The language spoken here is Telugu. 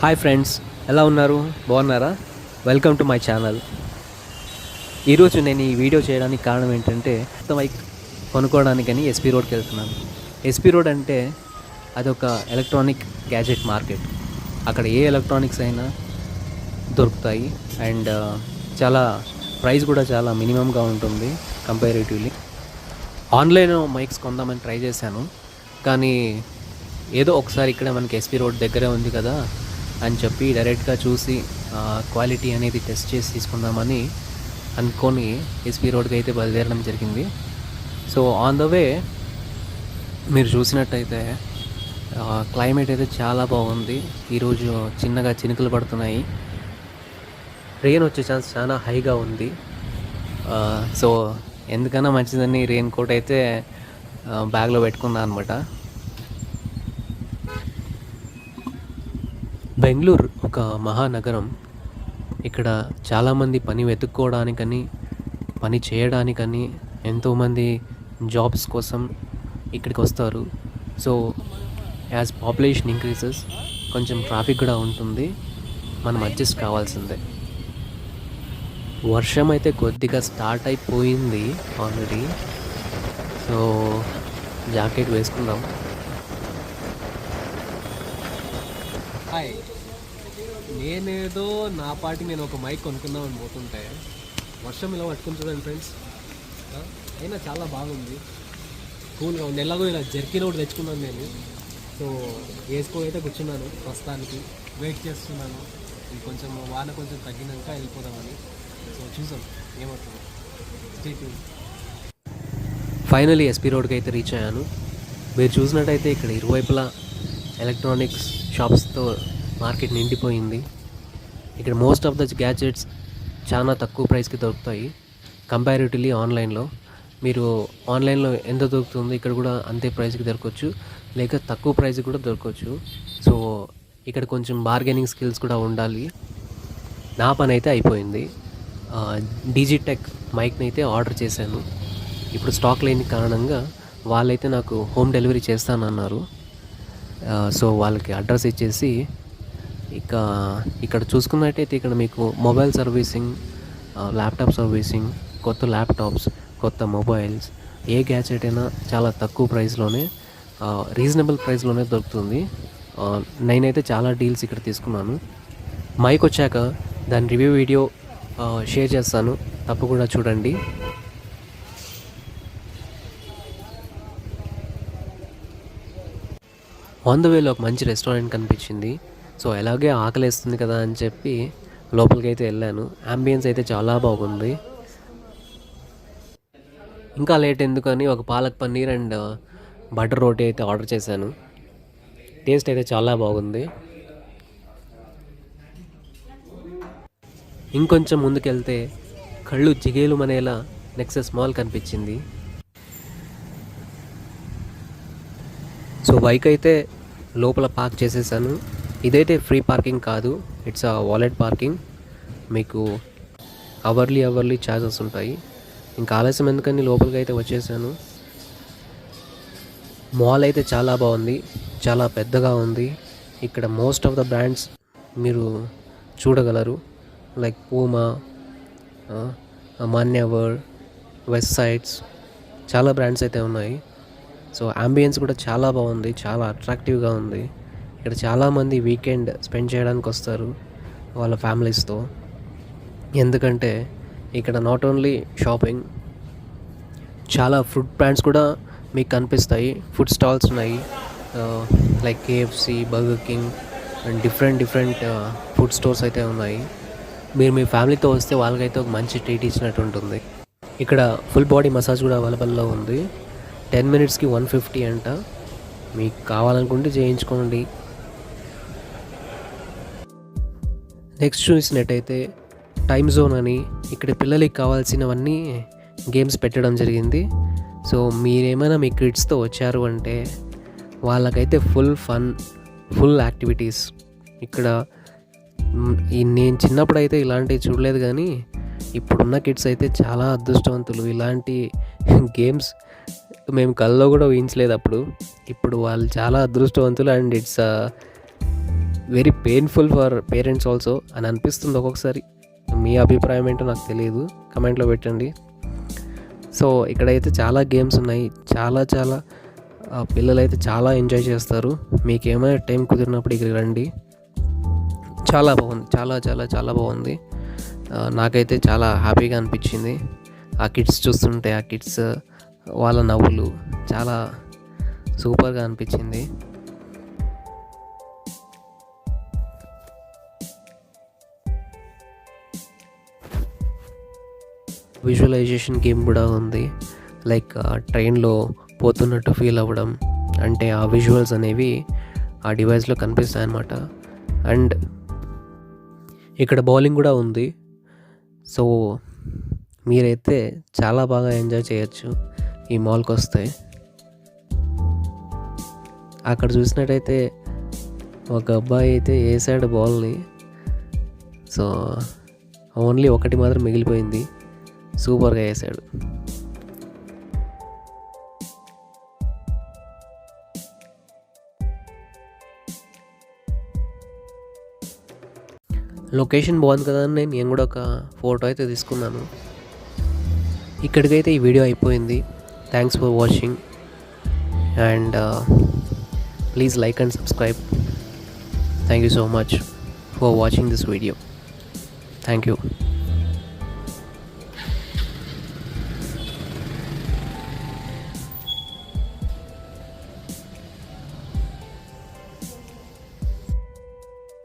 హాయ్ ఫ్రెండ్స్ ఎలా ఉన్నారు? బాగున్నారా? Welcome to my channel. ఈరోజు నేను ఈ వీడియో చేయడానికి కారణం ఏంటంటే కొత్త బైక్ కొనుక్కోవడానికని ఎస్పీ రోడ్కి వెళ్తున్నాను. ఎస్పీ రోడ్ అంటే అదొక ఎలక్ట్రానిక్ గ్యాజెట్ మార్కెట్. అక్కడ ఏ ఎలక్ట్రానిక్స్ అయినా దొరుకుతాయి. అండ్ చాలా ప్రైస్ కూడా చాలా మినిమంగా ఉంటుంది కంపారేటివ్లీ. ఆన్లైన్ మైక్స్ కొందామని ట్రై చేశాను. కానీ ఏదో ఒకసారి ఇక్కడ మనకి ఎస్పీ రోడ్ దగ్గరే ఉంది కదా అని చెప్పి డైరెక్ట్గా చూసి క్వాలిటీ అనేది టెస్ట్ చేసి తీసుకుందామని అనుకొని ఎస్పీ రోడ్కి అయితే బయలుదేరడం జరిగింది. సో ఆన్ ద వే మీరు చూసినట్టయితే క్లైమేట్ అయితే చాలా బాగుంది. ఈరోజు చిన్నగా చినుకులు పడుతున్నాయి. రెయిన్ వచ్చే ఛాన్స్ చాలా హైగా ఉంది. సో ఎందుకన్నా మంచిదని రెయిన్ కోట్ అయితే బ్యాగ్లో పెట్టుకున్నాను అనమాట బెంగళూరు ఒక మహానగరం. ఇక్కడ చాలామంది పని వెతుక్కోవడానికని పని చేయడానికని ఎంతోమంది జాబ్స్ కోసం ఇక్కడికి వస్తారు. సో యాజ్ పాపులేషన్ ఇంక్రీజెస్ కొంచెం ట్రాఫిక్ కూడా ఉంటుంది. మనం అడ్జస్ట్ కావాల్సిందే. వర్షం అయితే కొద్దిగా స్టార్ట్ అయిపోయింది ఆల్రెడీ. సో జాకెట్ వేసుకుందాం. హాయ్. నేనేదో నా పాటి నేను ఒక మైక్ కొనుక్కుందామని పోతుంటే వర్షం ఇలా పట్టుకుని చూడండి ఫ్రెండ్స్ అయినా చాలా బాగుంది. కూల్గా ఉంది. ఎలాగో ఇలా జర్కీ ఒకటి తెచ్చుకున్నాను నేను. సో వేసుకొని అయితే కూర్చున్నాను ప్రస్తుతానికి. వెయిట్ చేస్తున్నాను. కొంచెం వాన కొంచెం తగ్గినాక వెళ్ళిపోదామని. సో చూసాం ఏమవుతుంది. ఫైనలీ ఎస్పీ రోడ్కి అయితే రీచ్ అయ్యాను. మీరు చూసినట్టయితే ఇక్కడ ఇరువైపులా ఎలక్ట్రానిక్స్ షాప్స్తో మార్కెట్ నిండిపోయింది. ఇక్కడ మోస్ట్ ఆఫ్ ద గ్యాజెట్స్ చాలా తక్కువ ప్రైస్కి దొరుకుతాయి. కంపారిటివ్లీ ఆన్లైన్లో మీరు ఆన్లైన్లో ఎంత దొరుకుతుందో ఇక్కడ కూడా అంతే ప్రైస్కి దొరకవచ్చు. లేక తక్కువ ప్రైస్కి కూడా దొరకవచ్చు. సో ఇక్కడ కొంచెం బార్గెనింగ్ స్కిల్స్ కూడా ఉండాలి. నా పని అయితే అయిపోయింది డిజిటెక్ మైక్ని అయితే ఆర్డర్ చేశాను. ఇప్పుడు స్టాక్ లేని కారణంగా వాళ్ళైతే నాకు హోమ్ డెలివరీ చేస్తానన్నారు. సో వాళ్ళకి అడ్రస్ ఇచ్చేసి ఇక ఇక్కడ చూసుకున్నట్టయితే ఇక్కడ మీకు మొబైల్ సర్వీసింగ్ ల్యాప్టాప్ సర్వీసింగ్ కొత్త ల్యాప్టాప్స్ కొత్త మొబైల్స్ ఏ గ్యాజెట్ అయినా చాలా తక్కువ ప్రైస్లోనే రీజనబుల్ ప్రైస్లోనే దొరుకుతుంది. నేనైతే చాలా డీల్స్ ఇక్కడ తీసుకున్నాను. మైక్ వచ్చాక దాని రివ్యూ వీడియో షేర్ చేస్తాను. తప్పకుండా చూడండి. ఆన్ ద వేలో ఒక మంచి రెస్టారెంట్ కనిపించింది. సో ఎలాగే ఆకలేస్తుంది కదా అని చెప్పి లోపలికి అయితే వెళ్ళాను. అంబియన్స్ అయితే చాలా బాగుంది. ఇంకా లేట్ ఎందుకని ఒక పాలక్ పన్నీర్ అండ్ బటర్ రోటీ అయితే ఆర్డర్ చేశాను. టేస్ట్ అయితే చాలా బాగుంది. ఇంకొంచెం ముందుకెళ్తే కళ్ళు జిగేలు మనేలా నెక్సెస్ మాల్ కనిపించింది. సో బైక్ అయితే లోపల పార్క్ చేసేసాను. ఇదైతే ఫ్రీ పార్కింగ్ కాదు. ఇట్స్ అ వాలెట్ పార్కింగ్ మీకు అవర్లీ అవర్లీ ఛార్జెస్ ఉంటాయి. ఇంకా ఆలస్యం ఎందుకని లోపలికి అయితే వచ్చేసాను. మాల్ అయితే చాలా బాగుంది. చాలా పెద్దగా ఉంది. ఇక్కడ మోస్ట్ ఆఫ్ ద బ్రాండ్స్ మీరు చూడగలరు. Like Puma Manyavar west sides చాలా బ్రాండ్స్ అయితే ఉన్నాయి. సో అంబియన్స్ కూడా చాలా బాగుంది చాలా అట్రాక్టివ్గా ఉంది. ఇక్కడ చాలామంది వీకెండ్ స్పెండ్ చేయడానికి వస్తారు వాళ్ళ ఫ్యామిలీస్తో ఎందుకంటే ఇక్కడ నాట్ ఓన్లీ షాపింగ్ చాలా ఫుడ్ బ్రాండ్స్ కూడా మీకు కనిపిస్తాయి. ఫుడ్ స్టాల్స్ ఉన్నాయి. Like KFC Burger King and different different food stores అయితే ఉన్నాయి. మీరు మీ ఫ్యామిలీతో వస్తే వాళ్ళకైతే ఒక మంచి ట్రీట్ ఇచ్చినట్టు ఉంటుంది. ఇక్కడ ఫుల్ బాడీ మసాజ్ కూడా అవైలబుల్లో ఉంది. టెన్ మినిట్స్కి వన్ ఫిఫ్టీ అంట. మీకు కావాలనుకుంటే చేయించుకోండి. నెక్స్ట్ చూసినట్టయితే టైమ్ జోన్ అని ఇక్కడ పిల్లలకి కావాల్సినవన్నీ గేమ్స్ పెట్టడం జరిగింది. సో మీరేమైనా మీ కిడ్స్తో వచ్చారు అంటే వాళ్ళకైతే ఫుల్ ఫన్ ఫుల్ యాక్టివిటీస్. ఇక్కడ ఈ నేను చిన్నప్పుడు అయితే ఇలాంటివి చూడలేదు కానీ ఇప్పుడున్న కిడ్స్ అయితే చాలా అదృష్టవంతులు. ఇలాంటి గేమ్స్ మేము కల్లో కూడా ఊహించలేదు అప్పుడు. ఇప్పుడు వాళ్ళు చాలా అదృష్టవంతులు and it's very painful for parents also అని అనిపిస్తుంది ఒక్కొక్కసారి. మీ అభిప్రాయం ఏంటో నాకు తెలియదు. కమెంట్లో పెట్టండి. సో ఇక్కడైతే చాలా గేమ్స్ ఉన్నాయి. చాలా చాలా పిల్లలు పిల్లలైతే చాలా ఎంజాయ్ చేస్తారు. మీకు ఏమైనా టైం కుదిరినప్పుడు ఇక్కడికి రండి. చాలా బాగుంది. చాలా చాలా చాలా బాగుంది. నాకైతే చాలా హ్యాపీగా అనిపించింది. ఆ కిడ్స్ చూస్తుంటే ఆ కిడ్స్ వాళ్ళ నవ్వులు చాలా సూపర్గా అనిపించింది. విజువలైజేషన్ గేమ్ కూడా ఉంది. లైక్ ట్రైన్లో పోతున్నట్టు ఫీల్ అవ్వడం అంటే ఆ విజువల్స్ అనేవి ఆ డివైస్లో కనిపిస్తాయి అన్నమాట అండ్ ఇక్కడ బౌలింగ్ కూడా ఉంది. సో మీరైతే చాలా బాగా ఎంజాయ్ చేయొచ్చు. ఈ మాల్కి వస్తే అక్కడ చూసినట్టయితే ఒక అబ్బాయి అయితే వేసాడు బాల్ని సో ఓన్లీ ఒకటి మాత్రం మిగిలిపోయింది. సూపర్గా వేసాడు. లొకేషన్ బాగుంది కదా అని నేను కూడా ఒక ఫోటో అయితే తీసుకున్నాను. ఇక్కడికైతే ఈ వీడియో అయిపోయింది. thanks for watching. And uh, please like and subscribe. Thank you so much for watching this video. Thank you.